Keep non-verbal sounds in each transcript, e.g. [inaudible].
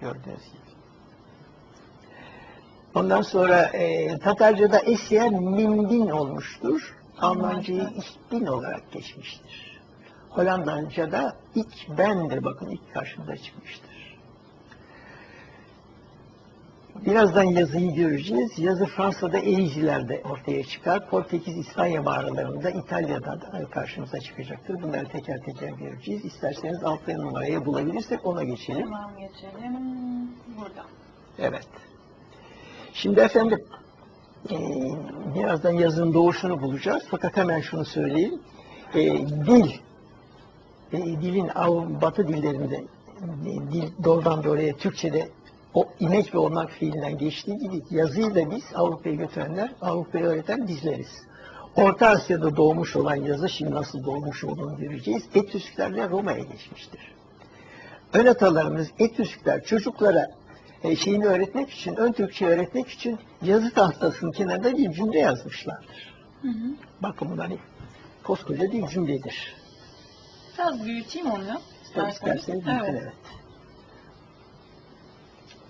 gördüğünüz gibi. Ondan sonra e, Tatarca'da Esyen Mindin olmuştur. Almancayı Ich bin olarak geçmiştir. Hollandaca'da Ich ben'dir. Bakın ilk karşımıza çıkmıştır. Birazdan yazıyı göreceğiz. Yazı Fransa'da Elizilerde ortaya çıkar. Portekiz, İspanya mağaralarında, İtalya'da da karşımıza çıkacaktır. Bunları teker teker göreceğiz. İsterseniz alt numarayı bulabilirsek ona geçelim. Tamam geçelim. Burada. Evet. Şimdi efendim e, birazdan yazının doğuşunu bulacağız. Fakat hemen şunu söyleyeyim. E, dil e, dilin batı dillerinde dil doğrudan doğruya Türkçe'de o inek ve olmak fiilinden geçtiği gibi yazıyı da biz Avrupa'ya götürenler, Avrupa'ya öğreten bizleriz. Orta Asya'da doğmuş olan yazı şimdi nasıl doğmuş olduğunu göreceğiz. Etüsklerle Roma'ya geçmiştir. Ön atalarımız Etüskler çocuklara e, şeyini öğretmek için, ön Türkçe öğretmek için yazı tahtasının kenarında bir cümle yazmışlardır. Hı hı. Bakın bu hani koskoca bir cümledir. Biraz büyüteyim onu. İster isterseniz. isterseniz Evet. evet.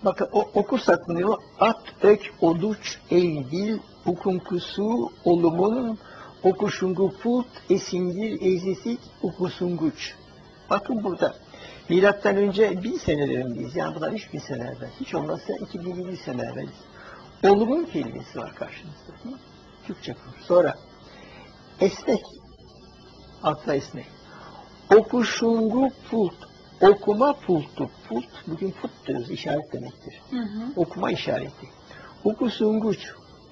Bakın o, okursak bunu at, ök, oduç, eğdil, ukunkusu, olumun, okuşungu put, esingir, ezesik, ukusunguç. Bakın burada. Milattan önce bin senelerindeyiz. Yani bunlar üç bin sene evvel. Hiç olmazsa iki bin yedi sene evvel. Olumun kelimesi var karşımızda. Hı? Türkçe kur. Sonra esnek. Atla esnek. Okuşungu pult. Okuma pultu. Pult, bugün put diyoruz, işaret demektir. Hı hı. Okuma işareti. Okusunguç.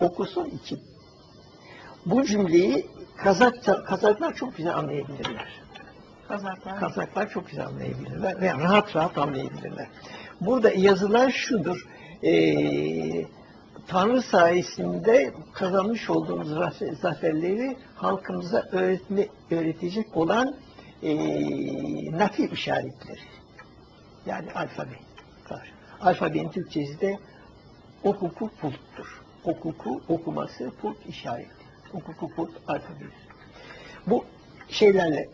Okusun için. Bu cümleyi Kazakça, Kazaklar çok güzel anlayabilirler. Kazaklar. Kazaklar çok güzel anlayabilirler ve rahat rahat anlayabilirler. Burada yazılar şudur. Eee Tanrı sayesinde kazanmış olduğumuz zafer- zaferleri halkımıza öğretme, öğretecek olan eee natif işaretleri. Yani alfabe. var. Alfabenin Türkçesi de okuku pulttur. Okuku okuması pult işareti. Okuku pult alfabe. Bu şeylerle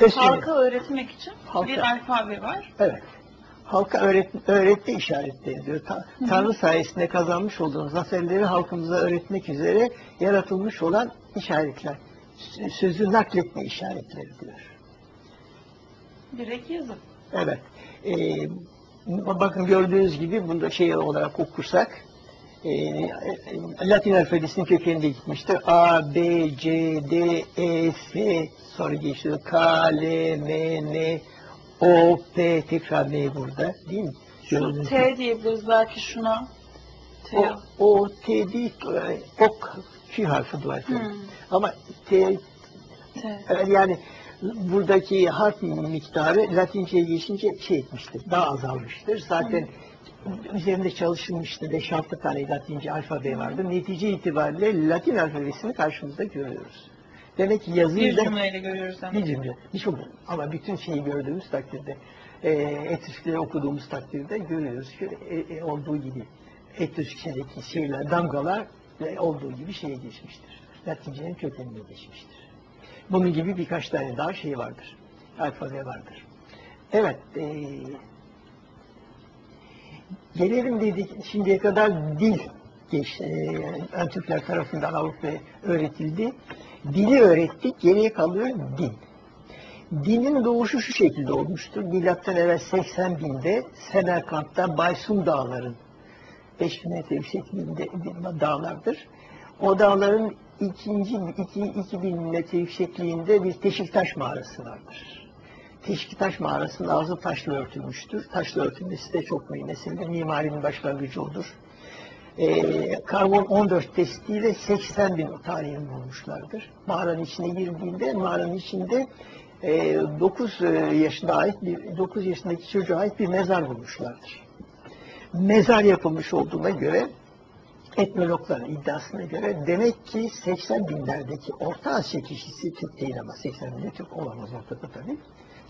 Öztürk- Halka öğretmek için Halka. bir alfabe var. Evet. Halka öğret, öğretti işaretleri diyor. Ta- Tanrı sayesinde kazanmış olduğumuz zaferleri halkımıza öğretmek üzere yaratılmış olan işaretler. S- Sözü nakletme işaretleri diyor. Direkt yazı. Evet. Ee, bakın gördüğünüz gibi bunda şey olarak okursak e, Latin alfabesinin kökeninde gitmiştir. A, B, C, D, E, F sonra geçiyor. K, L, M, N, O, P tekrar M burada değil mi? Şu. T diyebiliriz belki şuna. T. O, o, T değil, e, ok, Harfi var. Hı. Ama T, T. Evet, yani buradaki harf miktarı Latince'ye geçince şey etmiştir, daha azalmıştır. Zaten üzerinde çalışılmıştı. 5-6 tane Latince alfabe vardı. Netice itibariyle Latin alfabesini karşımızda görüyoruz. Demek ki yazıyı Bir da cümleyle görüyoruz ama. bir cümle. Hiç olmuyor. Ama bütün şeyi gördüğümüz takdirde, e, etüskleri okuduğumuz takdirde görüyoruz ki e, e, olduğu gibi etüskçedeki şeyler, damgalar olduğu gibi şeye geçmiştir. Latince'nin kökenine geçmiştir. Bunun gibi birkaç tane daha şey vardır. Alfabe vardır. Evet. E, gelelim dedik şimdiye kadar dil geç, e, Türkler tarafından Avrupa'ya öğretildi. Dili öğrettik, geriye kalıyor din. Dinin doğuşu şu şekilde olmuştur. Milattan evvel 80 binde Semerkant'ta Baysun Dağların 5000 metre yüksekliğinde dağlardır. O dağların ikinci, iki, 2000 metre yüksekliğinde bir Teşiktaş mağarası vardır. Teşiktaş mağarasının ağzı taşla örtülmüştür. Taşla örtülmesi de çok mühim mesele. Mimarinin başlangıcı odur. Ee, karbon 14 testiyle 80 bin tarihini bulmuşlardır. Mağaranın içine girdiğinde mağaranın içinde e, 9 yaşında ait bir 9 yaşındaki çocuğa ait bir mezar bulmuşlardır. Mezar yapılmış olduğuna göre etnologların iddiasına göre demek ki 80 binlerdeki Orta Asya kişisi Türk değil ama 80 binde Türk olamaz ortada tabii.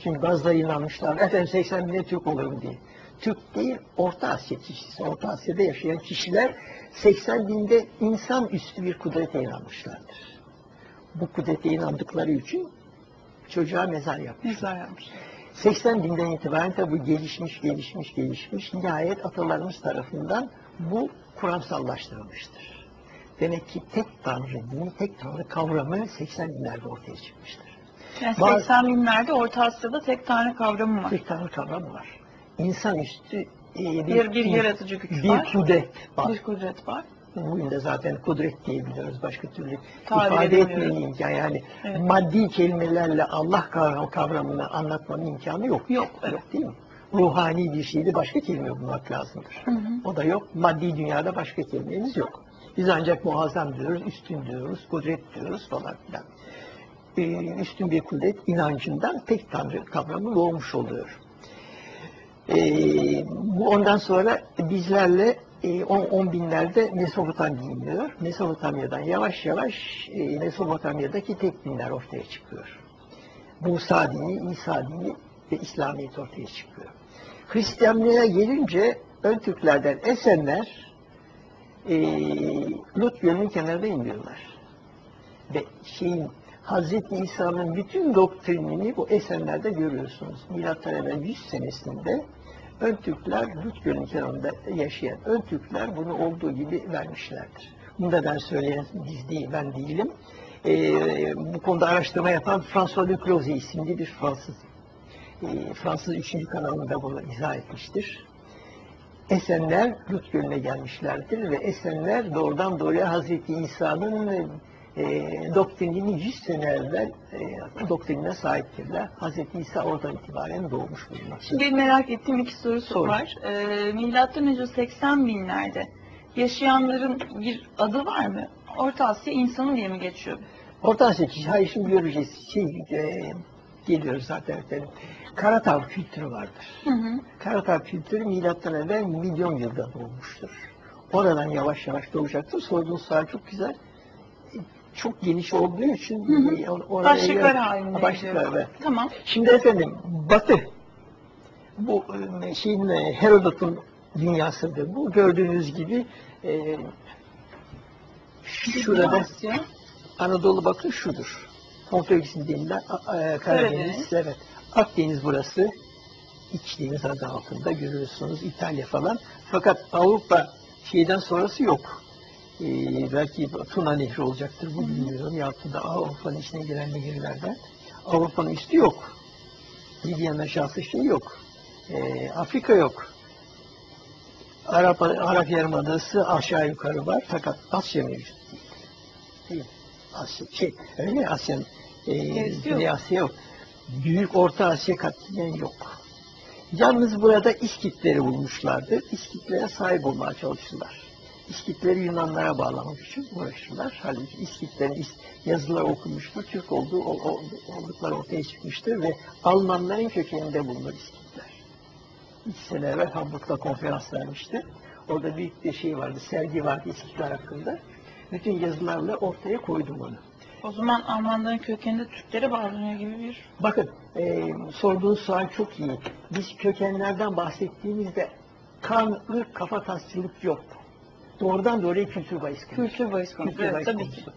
Çünkü bazıları inanmışlar efendim 80 binde Türk olurum diye. Türk değil Orta Asya kişisi. Orta Asya'da yaşayan kişiler 80 binde insan üstü bir kudrete inanmışlardır. Bu kudrete inandıkları için çocuğa mezar yapmışlar. Mezar yapmış. 80 binden itibaren tabi bu gelişmiş, gelişmiş, gelişmiş. Nihayet atalarımız tarafından bu kuramsallaştırılmıştır. Demek ki tek tanrı dini, tek tanrı kavramı 80 binlerde ortaya çıkmıştır. Yani Bazı- 80 binlerde Orta Asya'da tek tanrı kavramı var. Tek tanrı kavramı var. İnsanüstü e, Bir, bir yaratıcı güç bir var. kudret var. Bir kudret var. Bugün de zaten kudret diyebiliyoruz. Başka türlü Tabir ifade etmenin imkanı. Yani Evet. maddi kelimelerle Allah kavram- kavramını anlatmanın imkanı yok. Yok. Yok değil mi? Ruhani bir şeyde başka kelime bulmak lazımdır. Hı hı. O da yok. Maddi dünyada başka kelimemiz yok. Biz ancak muazzam diyoruz, üstün diyoruz, kudret diyoruz falan filan. Ee, üstün bir kudret inancından tek tanrı kavramı doğmuş oluyor. Ee, bu ondan sonra bizlerle e, on, on binlerde Mesopotamya dinliyor. Mesopotamya'dan yavaş yavaş e, Mesopotamya'daki tek dinler ortaya çıkıyor. Musa dini, İsa dini ve İslamiyet ortaya çıkıyor. Hristiyanlığa gelince ön Türklerden Esenler e, Lut Gölü'nün kenarında iniyorlar. Ve şeyin Hazreti İsa'nın bütün doktrinini bu eserlerde görüyorsunuz. Milattan evvel 100 senesinde ön Türkler Lut Gölü'nün kenarında yaşayan ön Türkler bunu olduğu gibi vermişlerdir. Bunu da ben söyleyen biz değil, ben değilim. Ee, bu konuda araştırma yapan François de Closet isimli bir Fransız. Ee, Fransız 3. kanalında bunu izah etmiştir. Esenler Lut Gölü'ne gelmişlerdir ve Esenler doğrudan doğruya Hazreti İsa'nın e, doktrinini 100 sene evvel e, doktrinine sahiptirler. Hazreti İsa oradan itibaren doğmuş bulunmaktadır. Şimdi merak ettiğim iki sorusu Sorun. var. Ee, milattan önce 80 binlerde yaşayanların bir adı var mı? Orta Asya insanı diye mi geçiyor? Orta Asya kişi, hayır şimdi göreceğiz. Şey, e, geliyoruz zaten efendim. Karatav kültürü vardır. Hı hı. Karatav kültürü milattan evvel milyon yılda doğmuştur. Oradan yavaş yavaş doğacaktır. Sorduğunuz soru çok güzel. Çok geniş olduğu için Hı hı. e, oraya- Başlıklar halinde. Başlıklar, evet. Tamam. Şimdi efendim Batı bu e, şeyin e, Herodot'un dünyasıdır. Bu gördüğünüz gibi e, şurada Asya. Anadolu bakın şudur. Konfeksiz denilen A- Karadeniz, Karadeniz. evet. Akdeniz burası. İç deniz adı altında görüyorsunuz İtalya falan. Fakat Avrupa şeyden sonrası yok. Ee, belki Tuna Nehri olacaktır bu bilmiyorum. Yahut da Avrupa'nın içine giren nehirlerden. Avrupa'nın üstü yok. Libya'nın aşağısı şey yok. Ee, Afrika yok. Arap, Arap Yarımadası aşağı yukarı var fakat Asya mevcut değil. Değil. Asya, şey, öyle ya, Asya'nın e, Gerisi yok. Güney Asya yok. Büyük Orta Asya katiyen yok. Yalnız burada İskitleri bulmuşlardı. İskitlere sahip olmaya çalıştılar. İskitleri Yunanlara bağlamak için uğraştılar. Halbuki İskitlerin is- yazıları okunmuştur. Türk olduğu oldukları ortaya çıkmıştır ve Almanların kökeninde bulunur İskitler. İki sene evvel Hamburg'da konferans vermişti. Orada büyük bir şey vardı, sergi vardı İskitler hakkında. Bütün yazılarla ortaya koydum onu. O zaman Almanların kökeninde Türklere bağlanıyor gibi bir... Bakın, e, sorduğunuz soru çok iyi. Biz kökenlerden bahsettiğimizde kan, ırk, kafa tasçılık yok. Doğrudan doğruya kültür bahis konusu. Kültür bahis konusu. Kültür Evet, bahis tabii konusu. ki.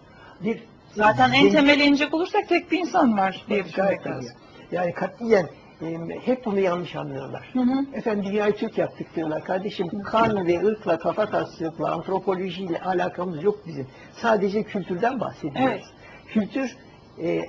Bir, Zaten en temeli inecek olursak tek bir insan var diye düşünmek lazım. Yani katiyen e, hep bunu yanlış anlıyorlar. Hı hı. Efendim dünyayı Türk yaptık diyorlar. Kardeşim kan ve ırkla, kafa tasçılıkla, antropolojiyle alakamız yok bizim. Sadece kültürden bahsediyoruz. Evet. Kültür e,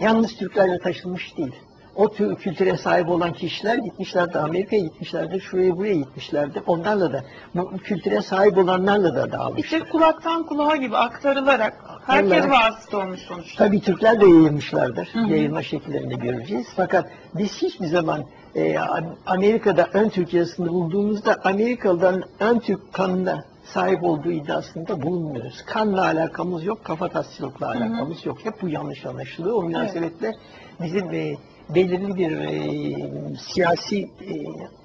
yalnız Türklerle taşınmış değil. O tür kültüre sahip olan kişiler gitmişlerdi Amerika'ya gitmişlerdi, şuraya buraya gitmişlerdi. Onlarla da, bu kültüre sahip olanlarla da dağılmışlar. İşte kulaktan kulağa gibi aktarılarak herkes vasıta olmuş sonuçta. Tabii Türkler de yayılmışlardır. Hı hı. Yayılma şekillerini göreceğiz. Fakat biz hiçbir zaman e, Amerika'da ön Türk yazısını bulduğumuzda Amerikalıların ön Türk kanına sahip olduğu iddiasında bulunmuyoruz. Kanla alakamız yok, kafa tasçılıkla hı. alakamız yok. Hep bu yanlış anlaşılıyor. O münasebetle bizim e, belirli bir e, siyasi e,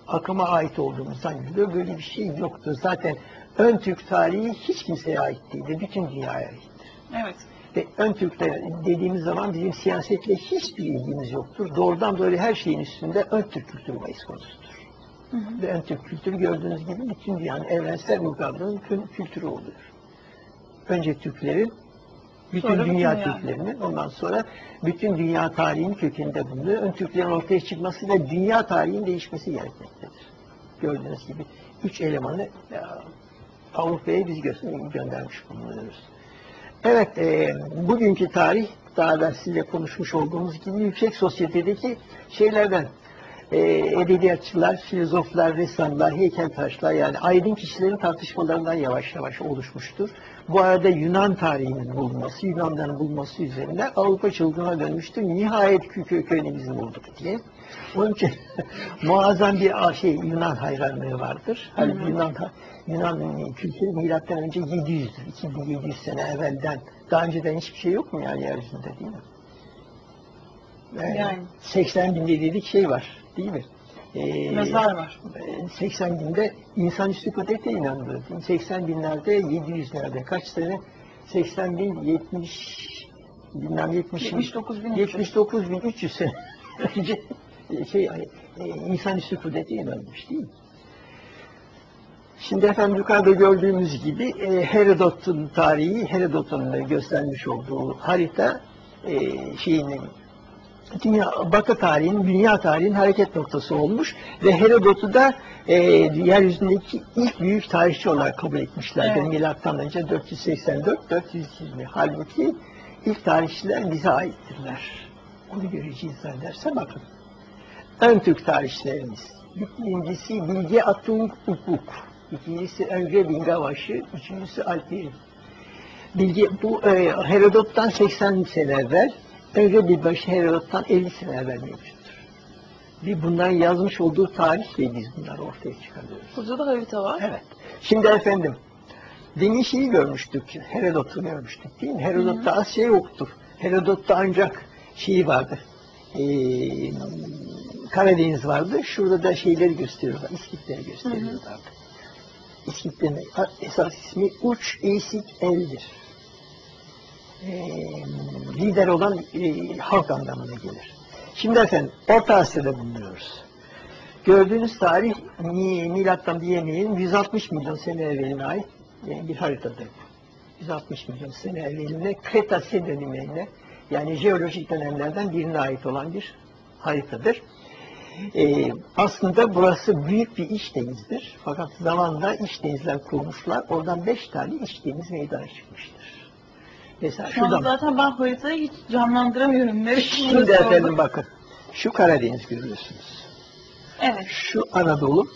akıma ait olduğumuz zannediliyor. Böyle bir şey yoktur. Zaten ön Türk tarihi hiç kimseye ait değildir. Bütün dünyaya ait. Evet. Ve ön Türkler dediğimiz zaman bizim siyasetle hiçbir ilgimiz yoktur. Doğrudan böyle her şeyin üstünde ön Türk kültürü bahis konusudur. Hı hı. Ve ön Türk kültürü gördüğünüz gibi bütün dünyanın evrensel kü- kültürü oluyor. Önce Türklerin Bütün Sonra dünya bütün yani. Türklerinin ondan sonra bütün dünya tarihinin kökeninde bulunuyor. Ön Türklerin ortaya çıkması ve dünya tarihinin değişmesi gerekmektedir. Gördüğünüz gibi üç elemanı ya, Avrupa'ya biz gö- göndermiş bulunuyoruz. Evet, e, bugünkü tarih daha evvel sizle konuşmuş olduğumuz gibi yüksek sosyetedeki şeylerden e, edebiyatçılar, filozoflar, ressamlar, heykeltıraşlar yani aydın kişilerin tartışmalarından yavaş yavaş oluşmuştur. Bu arada Yunan tarihinin bulunması, Yunanların bulunması üzerine Avrupa çılgına dönmüştür. Nihayet kö köyünü bizim bulduk diye. Onun için [laughs] muazzam bir şey Yunan hayranlığı vardır. Hı. Yunan Yunan kültürü milattan önce 700'dür. 2700 sene evvelden. Daha önceden hiçbir şey yok mu yani yeryüzünde değil mi? Ee, Yani. 80 binde dedik şey var değil mi? Ee, Mezar var. 80 binde insanüstü kudrete inanılır. 80 binlerde 700'lerde kaç sene? 80 bin 70 bilmem 70 79 bin. 79 bin 300 sene önce [laughs] şey e, insanüstü kudrete inanılmış değil mi? Şimdi efendim yukarıda gördüğümüz gibi e, Herodot'un tarihi, Herodot'un göstermiş olduğu harita e, şeyinin dünya, Batı tarihinin, dünya tarihinin hareket noktası olmuş ve Herodot'u da e, yeryüzündeki ilk büyük tarihçi olarak kabul etmişlerdir. Evet. Milattan önce 484-420. Halbuki ilk tarihçiler bize aittirler. Onu göreceğiz zannederse bakın. Ön Türk tarihçilerimiz. Birincisi Bilge Atung Ukuk. İkincisi Önce Bingavaşı. Üçüncüsü Alperi. Bilge, bu e, Herodot'tan 80 sene evvel, Önce Bilbaşı Herodot'tan 50 sene evvel mevcuttur. Bir bunların yazmış olduğu tarihle biz bunları ortaya çıkarıyoruz. Burada da harita var. Evet. Şimdi efendim, demin şeyi görmüştük, Herodot'u görmüştük değil mi? Herodot'ta az şey yoktur. Herodot'ta ancak şeyi vardı, ee, Karadeniz vardı. Şurada da şeyleri gösteriyorlar, İskitleri gösteriyorlardı. İskitlerin esas ismi Uç Eysik El'dir. Ee, lider olan e, halk anlamına gelir. Şimdi efendim, Orta Asya'da bulunuyoruz. Gördüğünüz tarih mi- milattan diyemeyelim 160 milyon sene evveline ait yani bir haritadır. 160 milyon sene evveline Kretase dönemine yani jeolojik dönemlerden birine ait olan bir haritadır. Ee, aslında burası büyük bir iç denizdir. Fakat zamanla iç denizler kurmuşlar. Oradan beş tane iç deniz meydana çıkmıştır. Mesela Şu an şuradan zaten ben haritayı hiç canlandıramıyorum. Şimdi efendim bakın. Şu Karadeniz görüyorsunuz. Evet. Şu Anadolu.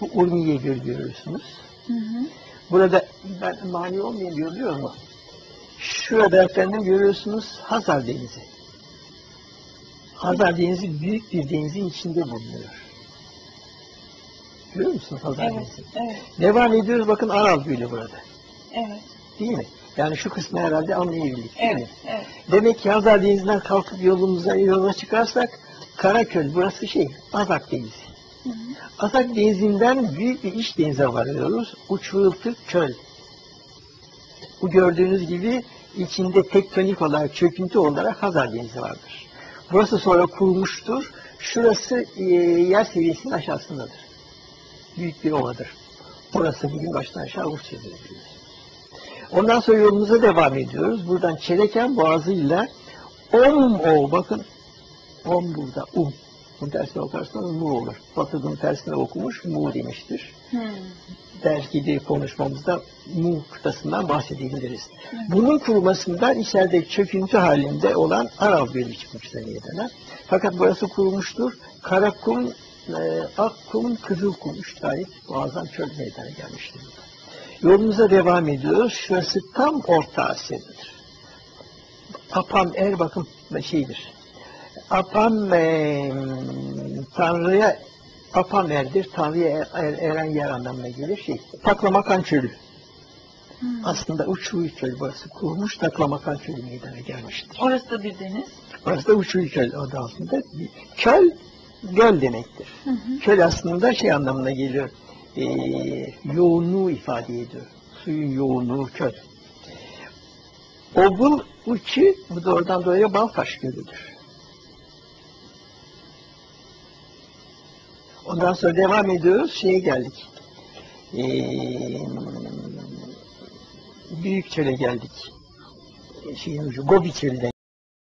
Bu Urmiye Gölü görüyorsunuz. Hı hı. Burada ben mani olmayayım görüyor mu? Şurada efendim görüyorsunuz Hazar Denizi. Hazar Denizi büyük bir denizin içinde bulunuyor. Görüyor musunuz Hazar Evet. Denizi? Evet. Devam ediyoruz bakın Aral Gölü burada. Evet. Değil mi? Yani şu kısmı herhalde anlayabildik mi? Evet. Evet. Demek ki Hazar Denizi'nden kalkıp yolumuza yola çıkarsak Karaköl burası şey Azak Denizi. Hı hı. Azak Denizi'nden büyük bir iç denize varıyoruz. Uçvıltı Köl. Bu gördüğünüz gibi içinde tektonik olarak, çöküntü olarak Hazar Denizi vardır. Burası sonra kurulmuştur. Şurası e, yer seviyesinin aşağısındadır. Büyük bir ovadır. Orası bugün baştan aşağı Rusya'dır. biliyorsunuz. Ondan sonra yolumuza devam ediyoruz. Buradan Çeleken Boğazı'yla Om o bakın Om burada Um. Bunun tersine okursanız mu olur. Batı'nın tersine okumuş mu demiştir. Hı. Belki de konuşmamızda mu kıtasından bahsedebiliriz. Bunun kurumasından içeride çöküntü halinde olan Aral Gölü çıkmıştır meydana. Fakat burası kurulmuştur. Karakum, e, Akkum, Kızılkum üç tane muazzam çöl meydana gelmiştir. Yolumuza devam ediyoruz. Şurası tam Orta Asya'dır. Apam Er bakın şeydir. Apam e, Tanrı'ya Apam Er'dir. Tanrı'ya er, eren yer anlamına gelir. Şey, Taklamakan Çölü. Hı. Aslında Uçuyu Çölü burası kurulmuş. Taklamakan Çölü meydana gelmiştir. Orası da bir deniz. Burası da Uçuyu Çölü adı altında. Çöl, göl demektir. Hı hı. Çöl aslında şey anlamına geliyor. E, yoğunluğu ifade ediyor. Suyun yoğunluğu çöl. Obul uçu, bu da oradan dolayı Balkaş Gölü'dür. Ondan sonra devam ediyoruz, şeye geldik. Ee, büyük çöle geldik. şeyin ucu Gobi çölüne